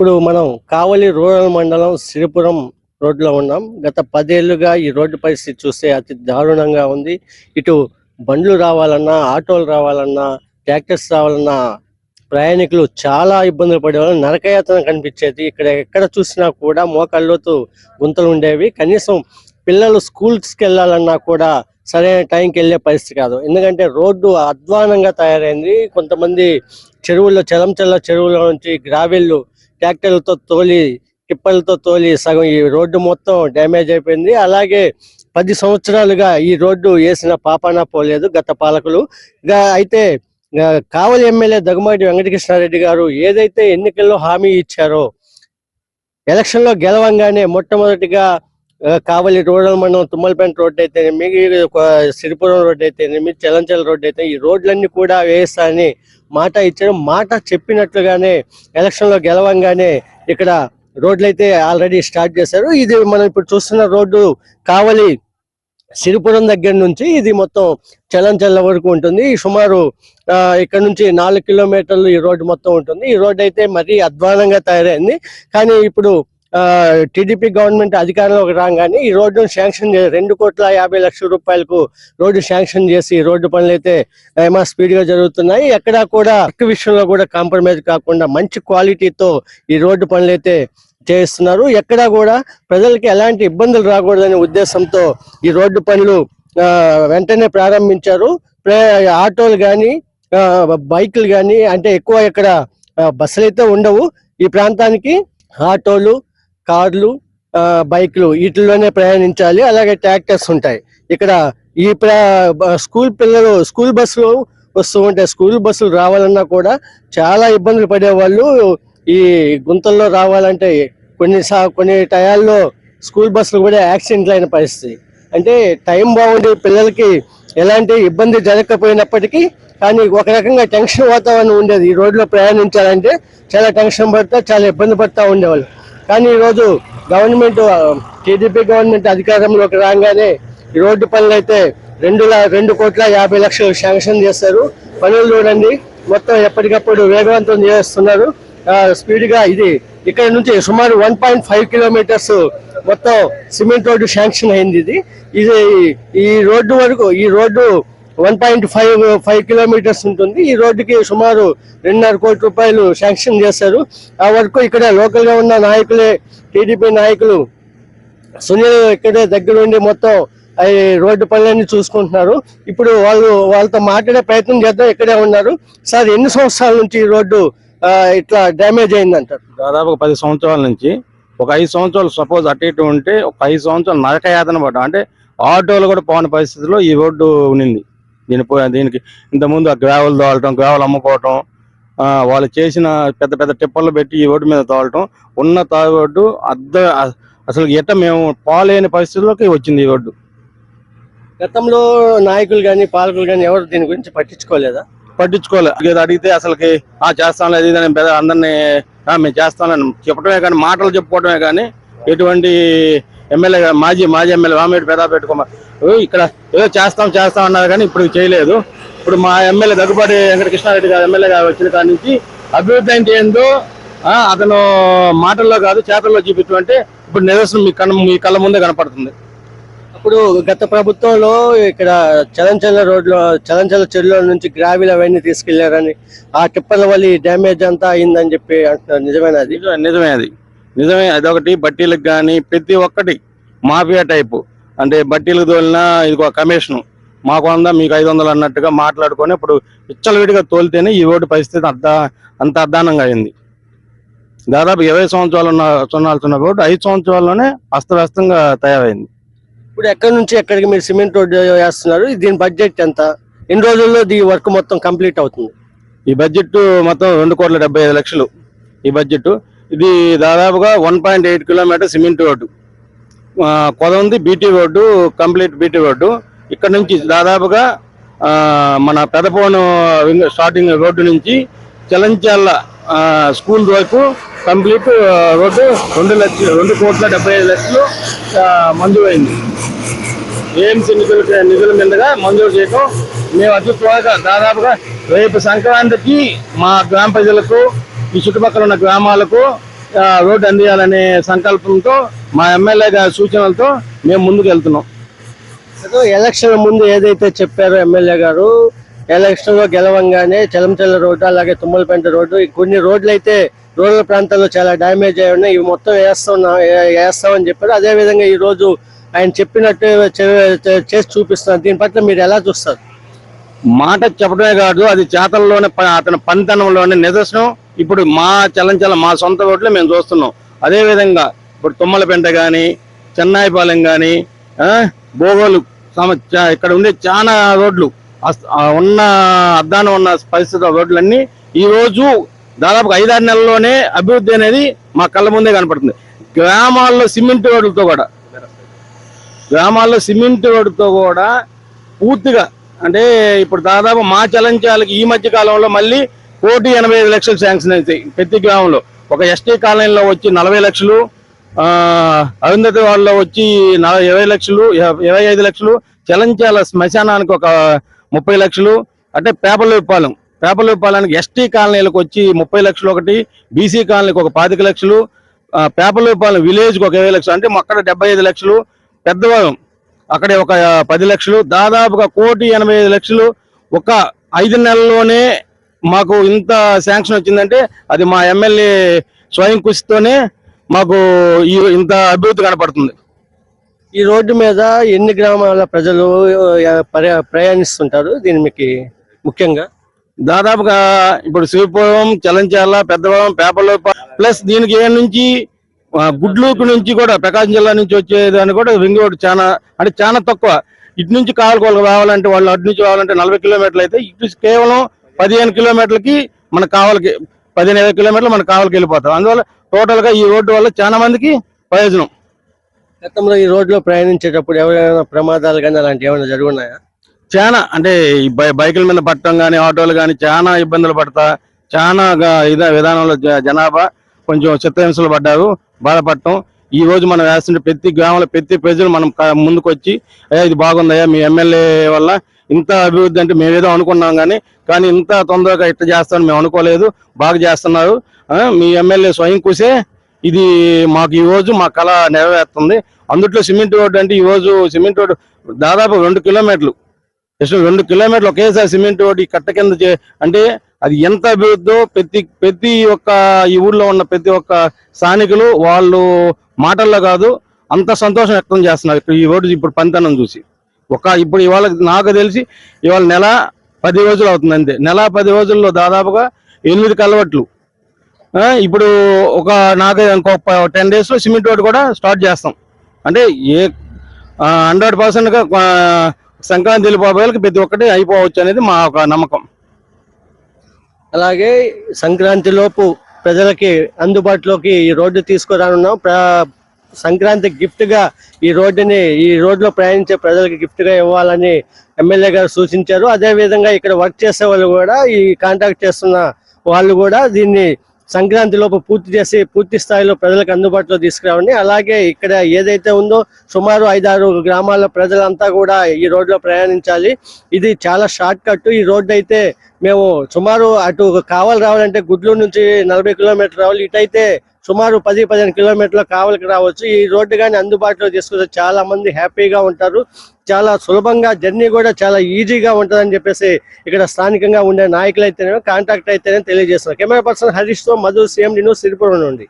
ఇప్పుడు మనం కావలి రూరల్ మండలం సిరిపురం రోడ్లో ఉన్నాం. గత పదేళ్ళుగా ఈ రోడ్డు పరిస్థితి చూస్తే అతి దారుణంగా ఉంది. ఇటు బండ్లు రావాలన్నా ఆటోలు రావాలన్నా ట్రాక్టర్స్ రావాలన్నా ప్రయాణికులు చాలా ఇబ్బందులు పడేవాళ్ళు. నరకయాతన కనిపించేది. ఇక్కడ ఎక్కడ చూసినా కూడా మోకాళ్ళతో గుంతలు ఉండేవి. కనీసం పిల్లలు స్కూల్స్కి వెళ్ళాలన్నా కూడా సరైన టైంకి వెళ్ళే పరిస్థితి కాదు. ఎందుకంటే రోడ్డు అధ్వానంగా తయారైంది. కొంతమంది చెరువుల్లో చెలంచెల్ల చెరువుల నుంచి గ్రావెళ్ళు ట్రాక్టర్లతో తోలి టిప్పర్లతో తోలి సగం ఈ రోడ్డు మొత్తం డ్యామేజ్ అయిపోయింది. అలాగే పది సంవత్సరాలుగా ఈ రోడ్డు వేసిన పాపాన పోలేదు గత పాలకులు. ఇక అయితే కావలి ఎమ్మెల్యే దగ్గుమాటి వెంకటకృష్ణారెడ్డి గారు ఏదైతే ఎన్నికల్లో హామీ ఇచ్చారో ఎలక్షన్లో గెలవంగానే మొట్టమొదటిగా కావలి రూరల్ మండలం తుమ్మలపేట రోడ్డు అయితేనేమి సిరిపురం రోడ్డు అయితేనేమి చలంచల రోడ్డు అయితే ఈ రోడ్లన్నీ కూడా వేస్తారని మాట ఇచ్చారు. మాట చెప్పినట్లుగానే ఎలక్షన్లో గెలవంగానే ఇక్కడ రోడ్లు అయితే ఆల్రెడీ స్టార్ట్ చేశారు. ఇది మనం ఇప్పుడు చూస్తున్న రోడ్డు కావలి సిరిపురం దగ్గర నుంచి ఇది మొత్తం చలంచల్ల వరకు ఉంటుంది. సుమారు ఆ, ఇక్కడ నుంచి నాలుగు కిలోమీటర్లు ఈ రోడ్డు మొత్తం ఉంటుంది. ఈ రోడ్డు అయితే మరీ అధ్వానంగా తయారైంది. కానీ ఇప్పుడు టీడీపీ గవర్నమెంట్ అధికారంలోకి రాగానే ఈ రోడ్డును శాంక్షన్ రెండు కోట్ల యాభై లక్షల రూపాయలకు రోడ్డు శాంక్షన్ చేసి ఈ రోడ్డు పనులు అయితే ఏమా స్పీడ్గా జరుగుతున్నాయి. ఎక్కడా కూడా ఎక్కువ విషయంలో కూడా కాంప్రమైజ్ కాకుండా మంచి క్వాలిటీతో ఈ రోడ్డు పనులు అయితే చేస్తున్నారు ఎక్కడా కూడా ప్రజలకి ఎలాంటి ఇబ్బందులు రాకూడదనే ఉద్దేశంతో ఈ రోడ్డు పనులు వెంటనే ప్రారంభించారు. ఆటోలు కానీ బైకులు కానీ అంటే ఎక్కువ ఇక్కడ బస్సులు అయితే ఉండవు. ఈ ప్రాంతానికి ఆటోలు కార్లు బైక్లు వీటిలోనే వీటిల్లోనే ప్రయాణించాలి. అలాగే ట్రాక్టర్స్ ఉంటాయి. ఇక్కడ ఈ స్కూల్ పిల్లలు స్కూల్ బస్సులు వస్తూ ఉంటాయి. స్కూల్ బస్సులు రావాలన్నా కూడా చాలా ఇబ్బందులు పడేవాళ్ళు ఈ గుంతల్లో రావాలంటే కొన్ని సా కొన్ని టయాల్లో స్కూల్ బస్సులు కూడా యాక్సిడెంట్లు అయిన పరిస్థితి. అంటే టైం బాగుండే పిల్లలకి ఎలాంటి ఇబ్బంది జరగకపోయినప్పటికీ కానీ ఒక రకంగా టెన్షన్ వాతావరణం ఉండేది. ఈ రోడ్లో ప్రయాణించాలంటే చాలా టెన్షన్ పడతా చాలా ఇబ్బంది పడతా ఉండేవాళ్ళు. కానీ ఈరోజు గవర్నమెంట్ టీడీపీ గవర్నమెంట్ అధికారంలోకి రాగానే ఈ రోడ్డు పనులు అయితే రెండు రెండు కోట్ల యాభై లక్షలు శాంక్షన్ చేస్తారు. పనులు చూడండి. మొత్తం ఎప్పటికప్పుడు వేగవంతం చేస్తున్నారు. స్పీడ్గా ఇది ఇక్కడ నుంచి సుమారు వన్ పాయింట్ ఫైవ్ కిలోమీటర్స్ మొత్తం సిమెంట్ రోడ్డు శాంక్షన్ అయింది ఇది. ఇది ఈ రోడ్డు వరకు ఈ road one point five five kilometers ఉంటుంది. ఈ రోడ్డుకి సుమారు రెండున్నర కోటి రూపాయలు శాంక్షన్ చేశారు. ఆ వరకు ఇక్కడ లోకల్గా ఉన్న నాయకులే టీడీపీ నాయకులు సునీల్ ఇక్కడే దగ్గర ఉండి మొత్తం ఈ రోడ్డు పనులన్నీ చూసుకుంటున్నారు. ఇప్పుడు వాళ్ళు వాళ్ళతో మాట్లాడే ప్రయత్నం చేద్దాం ఇక్కడే ఉన్నారు. సార్ ఎన్ని సంవత్సరాల నుంచి ఈ రోడ్డు ఇట్లా డ్యామేజ్ అయిందంటారు? దాదాపు ఒక పది సంవత్సరాల నుంచి ఒక ఐదు సంవత్సరాలు సపోజ్ అటు ఇటు ఉంటే ఒక ఐదు సంవత్సరాలు నరకయాతన పడ్డాం. అంటే ఆటోలు కూడా పోని పరిస్థితిలో ఈ రోడ్డు ఉన్నింది దీని దీనికి ఇంతకుముందు ఆ గ్రావెల్ తోలటం గ్రావెల్ అమ్ముకోవటం వాళ్ళు చేసిన పెద్ద పెద్ద టిప్పర్లు పెట్టి ఈ రోడ్డు మీద తోలటం ఉన్న తా రోడ్డు అద్ద అసలు ఎట్ట మేము పోలేని పరిస్థితుల్లోకి వచ్చింది ఈ రోడ్డు. గతంలో నాయకులు కానీ పాలకులు కానీ ఎవరు దీని గురించి పట్టించుకోలేదా? పట్టించుకోలేదు అడిగితే అసలుకి ఆ చేస్తాం లేదు అని పెద్ద అందరినీ "ఆ, మేము చేస్తామని చెప్పడమే కానీ మాటలు చెప్పుకోవడమే కానీ ఎటువంటి ఎమ్మెల్యే మాజీ మాజీ ఎమ్మెల్యే వామిరెడ్డి పెదా పెట్టుకోమని ఇక్కడ ఏదో చేస్తాం చేస్తాం అన్నారు కానీ ఇప్పుడు చేయలేదు. ఇప్పుడు మా ఎమ్మెల్యే దగ్గుబాటి వెంకటకృష్ణారెడ్డి గారు ఎమ్మెల్యే గారు వచ్చిన కాడి నుంచి అభివృద్ధి అంటే ఏందో అతను మాటల్లో కాదు చేతల్లో చూపించడం అంటే ఇప్పుడు నిదర్శనం మీ కళ్ళ మీ కళ్ళ ముందే కనపడుతుంది. అప్పుడు గత ప్రభుత్వంలో ఇక్కడ చలంచల రోడ్లో చలంచల చెరువులో నుంచి గ్రావిల్ అవన్నీ తీసుకెళ్ళారని ఆ టిప్పర్ల వల్ల డ్యామేజ్ అంతా అయిందని చెప్పి అంటున్నారు. నిజమేనా అది? నిజమే నిజమే అది. నిజమే అదొకటి బట్టీలకు కానీ ప్రతి ఒక్కటి మాఫియా టైపు. అంటే బట్టీలకు తోలినా ఇది ఒక కమిషన్. మాకు వంద మీకు ఐదు వందలు అన్నట్టుగా మాట్లాడుకొని ఇప్పుడు విచ్చలవిడిగా తోలితేనే ఈ రోడ్డు పరిస్థితి అంత అంత అధ్వానంగా అయింది. దాదాపు ఇరవై సంవత్సరాలు ఉన్న సున్నాల్సిన రోడ్డు ఐదు సంవత్సరాల్లోనే అస్తవ్యస్తంగా తయారైంది. ఇప్పుడు ఎక్కడి నుంచి ఎక్కడికి మీరు సిమెంట్ రోడ్ వేస్తున్నారు? దీని బడ్జెట్ ఎంత? ఎన్ని రోజుల్లో ఈ వర్క్ మొత్తం కంప్లీట్ అవుతుంది? ఈ బడ్జెట్ మొత్తం రెండు కోట్ల డెబ్బై ఐదు లక్షలు. ఈ బడ్జెట్ ఇది దాదాపుగా one point eight kilometer cement road. కొదంది BT road complete BT road. ఇక్కడ నుంచి దాదాపుగా మన పెదపోను స్టార్టింగ్ రోడ్డు నుంచి చలంచాల స్కూల్ వరకు కంప్లీట్ రోడ్డు రెండు లక్షలు రెండు కోట్ల డెబ్బై ఐదు లక్షలు మంజూరైంది ఏఎంసీ నిధులు నిధుల మీదుగా మంజూరు చేయటం మేము అతి త్వరగా దాదాపుగా రేపు సంక్రాంతికి మా గ్రామ ప్రజలకు ఈ చుట్టుపక్కల ఉన్న గ్రామాలకు రోడ్డు అందియాలనే సంకల్పంతో మా ఎమ్మెల్యే గారి సూచనలతో మేము ముందుకు వెళ్తున్నాం. ఎలక్షన్ ముందు ఏదైతే చెప్పారో ఎమ్మెల్యే గారు ఎలక్షన్లో గెలవంగానే చలంచల రోడ్డు అలాగే తుమ్మలపేంట రోడ్డు కొన్ని రోడ్లు అయితే రూరల్ ప్రాంతాల్లో చాలా డ్యామేజ్ అయి ఉన్నాయి. ఇవి మొత్తం వేస్తున్నాం వేస్తామని చెప్పారు. అదే విధంగా ఈ రోజు ఆయన చెప్పినట్టు చేసి చూపిస్తున్నారు. దీని పట్ల మీరు ఎలా చూస్తారు? మాట చెప్పడమే కాదు అది చేతల్లోనే అతని పనితనంలోనే నిదర్శనం. ఇప్పుడు మా చలంచల మా సొంత రోడ్లు మేము చూస్తున్నాం. అదే విధంగా ఇప్పుడు తుమ్మలపెంట కానీ చెన్నాయిపాలెం కానీ బోగోలు సమ ఇక్కడ ఉండే చాలా రోడ్లు. ఉన్న అద్దాన ఉన్న పరిస్థితి రోడ్లన్నీ ఈరోజు దాదాపు ఐదారు నెలల్లోనే అభివృద్ధి అనేది మా కళ్ళ ముందే కనపడుతుంది. గ్రామాల్లో సిమెంట్ రోడ్లతో కూడా. గ్రామాల్లో సిమెంట్ రోడ్డుతో కూడా పూర్తిగా అంటే ఇప్పుడు దాదాపు మా చలంచాలకి ఈ మధ్య కాలంలో మళ్ళీ కోటి ఎనభై ఐదు లక్షలు శాంక్షన్ అవుతాయి ప్రతి గ్రామంలో. ఒక ఎస్టీ కాలనీలో వచ్చి నలభై లక్షలు అరుంధతి వాళ్ళలో వచ్చి ఇరవై లక్షలు ఇరవై ఐదు లక్షలు చలంచాల శ్మశానానికి ఒక ముప్పై లక్షలు అంటే పేపర్లపాలెం పేపర్లపాలెనికి ఎస్టీ కాలనీలకు వచ్చి ముప్పై లక్షలు ఒకటి బీసీ కాలనీకి ఒక పాతిక లక్షలు ఆ, పేపర్లపాలెం విలేజ్కి ఒక ఇరవై లక్షలు అంటే మొక్కడ డెబ్బై ఐదు లక్షలు పెద్దవారం అక్కడే ఒక పది లక్షలు దాదాపుగా కోటి ఎనభై ఐదు లక్షలు ఒక ఐదు నెలల్లోనే మాకు ఇంత శాంక్షన్ వచ్చిందంటే అది మా ఎమ్మెల్యే స్వయం కృషితోనే మాకు ఈ ఇంత అభివృద్ధి కనపడుతుంది. ఈ రోడ్డు మీద ఎన్ని గ్రామాల ప్రజలు ప్రయాణిస్తుంటారు? దీని మీకు ముఖ్యంగా. దాదాపుగా ఇప్పుడు శ్రీపురం చలంచాల పెద్దవరం పేపర్లో ప్లస్ దీనికి ఏ నుంచి గుడ్లూకు నుంచి కూడా ప్రకాశం జిల్లా నుంచి వచ్చేదాన్ని కూడా రింగ్ రోడ్ చాలా అంటే చాలా తక్కువ. ఇటు నుంచి కావాలకోలకు రావాలంటే వాళ్ళు అటు నుంచి రావాలంటే నలభై కిలోమీటర్లు అయితే ఇటు కేవలం పదిహేను కిలోమీటర్లకి మనకు కావాలకి పదిహేను ఇరవై కిలోమీటర్లు మనకు కావాలకి వెళ్ళిపోతాం. అందువల్ల టోటల్గా ఈ రోడ్డు వల్ల చాలా మందికి ప్రయోజనం. గతంలో ఈ రోడ్లో ప్రయాణించేటప్పుడు ఎవరైనా ప్రమాదాలు కానీ అలాంటివి ఏమైనా జరుగున్నాయా? చాలా అంటే ఈ బైకుల మీద పట్టడం కానీ ఆటోలు కానీ చాలా ఇబ్బందులు పడతా చాలా ఇదే విధానంలో జనాభా కొంచెం చిత్తహింసలు పడ్డారు బాధపడటం. ఈ రోజు మనం వేస్తుంటే ప్రతి గ్రామంలో ప్రతి ప్రజలు మనం ముందుకు వచ్చి అయ్యా ఇది బాగుందయ్యా మీ ఎమ్మెల్యే వల్ల ఇంత అభివృద్ధి అంటే మేమేదో అనుకున్నాం కానీ కానీ ఇంత తొందరగా ఇట్లా చేస్తామని మేము అనుకోలేదు. బాగా చేస్తున్నారు. మీ ఎమ్మెల్యే స్వయం కూసే ఇది మాకు ఈ రోజు మా కళ నెరవేరుతుంది. అందుట్లో సిమెంట్ రోడ్డు అంటే ఈ రోజు సిమెంట్ రోడ్డు దాదాపు రెండు కిలోమీటర్లు. జస్ట్ రెండు కిలోమీటర్లు ఒకేసారి సిమెంట్ రోడ్డు ఈ కట్ట కింద చే- అంటే అది ఎంత అభివృద్ధో ప్రతి ప్రతి ఒక్క ఈ ఊర్లో ఉన్న ప్రతి ఒక్క స్థానికులు వాళ్ళు మాటల్లో కాదు అంత సంతోషం వ్యక్తం చేస్తున్నారు. ఈ రోడ్డు ఇప్పుడు పనితనం చూసి. ఒక ఇప్పుడు ఇవాళ నాకు తెలిసి ఇవాళ నెల పది రోజులు అవుతుంది అంతే. నెల పది రోజుల్లో దాదాపుగా ఎనిమిది కలవట్లు. ఇప్పుడు ఒక నాకు ఇంకో టెన్ డేస్లో సిమెంట్ రోడ్ కూడా స్టార్ట్ చేస్తాం. అంటే ఏ హండ్రెడ్ పర్సెంట్గా సంక్రాంతి వెళ్ళిపోయేకి ప్రతి ఒక్కటి అయిపోవచ్చు అనేది మా ఒక నమ్మకం. అలాగే సంక్రాంతి లోపు ప్రజలకి అందుబాటులోకి ఈ రోడ్డు తీసుకురానున్నాం సంక్రాంతి గిఫ్ట్గా ఈ రోడ్డుని ఈ రోడ్లో ప్రయాణించే ప్రజలకు గిఫ్ట్గా ఇవ్వాలని ఎమ్మెల్యే గారు సూచించారు. అదే విధంగా ఇక్కడ వర్క్ చేసే వాళ్ళు కూడా ఈ కాంటాక్ట్ చేస్తున్న వాళ్ళు కూడా దీన్ని సంక్రాంతి లోపు పూర్తి చేసి పూర్తి స్థాయిలో ప్రజలకు అందుబాటులో తీసుకురావండి అలాగే ఇక్కడ ఏదైతే ఉందో సుమారు ఐదారు గ్రామాల ప్రజలంతా కూడా ఈ రోడ్లో ప్రయాణించాలి. ఇది చాలా షార్ట్ కట్. ఈ రోడ్డు అయితే మేము సుమారు అటు కావాలి రావాలంటే గుడ్లూరు నుంచి నలభై కిలోమీటర్ రావాలి. ఇటైతే సుమారు పది పదిహేను కిలోమీటర్ల కావలికి రావచ్చు. ఈ రోడ్డు కానీ అందుబాటులో తీసుకొస్తే చాలా మంది హ్యాపీగా ఉంటారు. చాలా సులభంగా జర్నీ కూడా చాలా ఈజీగా ఉంటుందని చెప్పేసి ఇక్కడ స్థానికంగా ఉండే నాయకులు అయితేనే కాంటాక్ట్ అయితేనే తెలియజేస్తున్నారు. కెమెరా పర్సన్ హరీష్తో మధు సీఎం న్యూస్ సిరిపురం నుండి.